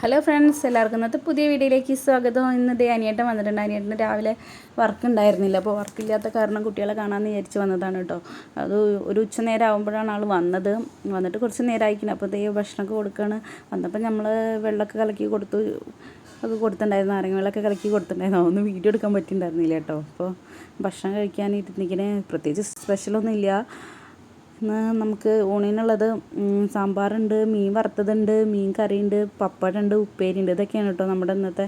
Hello friends എല്ലാവർക്കും ഇന്നത്തെ പുതിയ വീഡിയോയിലേക്ക് സ്വാഗതം. ഇന്ന് ദേ അനിയേട്ടൻ വന്നിട്ടുണ്ട്. അനിയേട്ടന് രാവിലെ വർക്ക് ഉണ്ടായിരുന്നില്ല. അപ്പോൾ വർക്കില്ലാത്ത കാരണം കുട്ടികളെ കാണാൻ വിചാരിച്ച് വന്നതാണ് കേട്ടോ. അത് ഒരു ഉച്ച നേരം ആകുമ്പോഴാണ് ആൾ വന്നത്. വന്നിട്ട് കുറച്ച് നേരം ആയിക്കണം അപ്പോൾ ദേ ഭക്ഷണമൊക്കെ കൊടുക്കുകയാണ് വന്നപ്പോൾ നമ്മൾ വെള്ളമൊക്കെ കലക്കി കൊടുത്തു. ഒക്കെ കൊടുത്തിട്ടുണ്ടായിരുന്നു. നാരങ്ങ വെള്ളമൊക്കെ കലക്കി കൊടുത്തിട്ടുണ്ടായിരുന്നു. അതൊന്നും വീഡിയോ എടുക്കാൻ പറ്റിയിട്ടുണ്ടായിരുന്നില്ല കേട്ടോ. അപ്പോൾ ഭക്ഷണം കഴിക്കാൻ ഇരുന്നിങ്ങനെ പ്രത്യേകിച്ച് സ്പെഷ്യലൊന്നും ഇല്ല നമുക്ക് ഊണിനുള്ളത് സാമ്പാറുണ്ട് മീൻ വറുത്തതുണ്ട് മീൻ കറിയുണ്ട് പപ്പടമുണ്ട് ഉപ്പേരിയുണ്ട്. ഇതൊക്കെയാണ് കേട്ടോ നമ്മുടെ ഇന്നത്തെ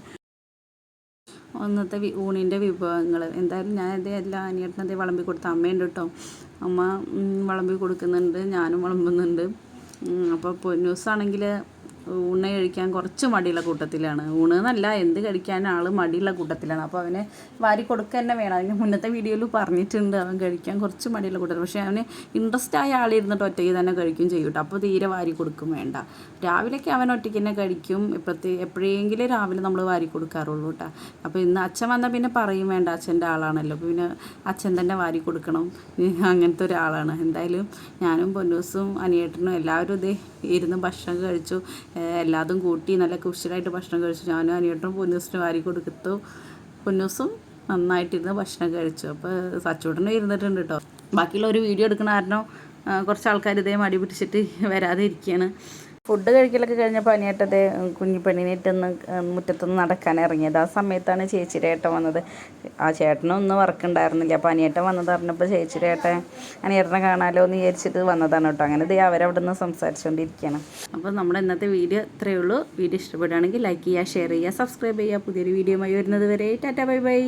ഇന്നത്തെ ഊണിന്റെ വിഭവങ്ങൾ. എന്തായാലും ഞാൻ ഇത് എല്ലാം അനിയത്തിനതേ വിളമ്പി കൊടുത്ത അമ്മയുണ്ട് കേട്ടോ. അമ്മ വിളമ്പി കൊടുക്കുന്നുണ്ട് ഞാനും വിളമ്പുന്നുണ്ട്. അപ്പോൾ പൊന്നൂസാണെങ്കിൽ ഊണ് കഴിക്കാൻ കുറച്ച് മടിയുള്ള കൂട്ടത്തിലാണ്. ഊണ് എന്നല്ല എന്ത് കഴിക്കാൻ ആൾ മടിയുള്ള കൂട്ടത്തിലാണ്. അപ്പോൾ അവനെ വാരി കൊടുക്കുക തന്നെ വേണം. അതിന് മുന്നത്തെ വീഡിയോയിൽ പറഞ്ഞിട്ടുണ്ട് അവൻ കഴിക്കാൻ കുറച്ച് മടിയുള്ള കൂട്ടത്തിൽ പക്ഷേ അവന് ഇൻട്രസ്റ്റ് ആയ ആളിരുന്നിട്ട് ഒറ്റയ്ക്ക് തന്നെ കഴിക്കും ചെയ്യും അപ്പോൾ തീരെ വാരി കൊടുക്കും വേണ്ട. രാവിലെയൊക്കെ അവൻ ഒറ്റയ്ക്ക് തന്നെ കഴിക്കും. ഇപ്പോഴത്തെ എപ്പോഴെങ്കിലും രാവിലെ നമ്മൾ വാരി കൊടുക്കാറുള്ളൂ കേട്ടോ. അപ്പോൾ ഇന്ന് അച്ഛൻ വന്നാൽ പിന്നെ പറയും വേണ്ട അച്ഛന്റെ ആളാണല്ലോ. പിന്നെ അച്ഛൻ തന്നെ വാരി കൊടുക്കണം. അങ്ങനത്തെ ഒരാളാണ്. എന്തായാലും ഞാനും പൊന്നൂസും അനിയേട്ടനും എല്ലാവരും ഇതേ ഇരുന്ന് ഭക്ഷണം കഴിച്ചു. എല്ലാതും കൂട്ടി നല്ല കുശലായിട്ട് ഭക്ഷണം കഴിച്ചു. ഞാനും അനിയട്ടും പൊന്നൂസിനും വാരി കൊടുത്തു. പൊന്നൂസും നന്നായിട്ടിരുന്ന് ഭക്ഷണം കഴിച്ചു. അപ്പോൾ സച്ചോട്ടനും ഇരുന്നിട്ടുണ്ട് കേട്ടോ ബാക്കിയുള്ള ഒരു വീഡിയോ എടുക്കണ കാരണം കുറച്ച് ആൾക്കാർ ഇതേ മടി പിടിച്ചിട്ട് വരാതെ ഇരിക്കുകയാണ് ഫുഡ് കഴിക്കലൊക്കെ കഴിഞ്ഞ അനിയേട്ടത് കുഞ്ഞിപ്പെണ്ണിനിട്ടൊന്ന് മുറ്റത്തൊന്ന് നടക്കാൻ ഇറങ്ങിയത്. ആ സമയത്താണ് ചേച്ചിയുടെ ഏട്ടൻ വന്നത്. ആ ചേട്ടനൊന്നും വർക്കുണ്ടായിരുന്നില്ല അനിയേട്ടൻ വന്നത് പറഞ്ഞപ്പോൾ ചേച്ചിയുടെ ഏട്ടൻ അനിയേട്ടനെ കാണാലോ എന്ന് വിചാരിച്ചിട്ട് വന്നതാണ് കേട്ടോ. അങ്ങനെ ദേ അവരവിടെ നിന്ന് സംസാരിച്ചുകൊണ്ടിരിക്കുകയാണ് അപ്പോൾ നമ്മുടെ ഇന്നത്തെ വീഡിയോ ഇത്രയേ ഉള്ളൂ. വീഡിയോ ഇഷ്ടപ്പെടുകയാണെങ്കിൽ ലൈക്ക് ചെയ്യുക ഷെയർ ചെയ്യുക സബ്സ്ക്രൈബ് ചെയ്യുക. പുതിയൊരു വീഡിയോയുമായി വരുന്നത് വരെ. Tata bye bye.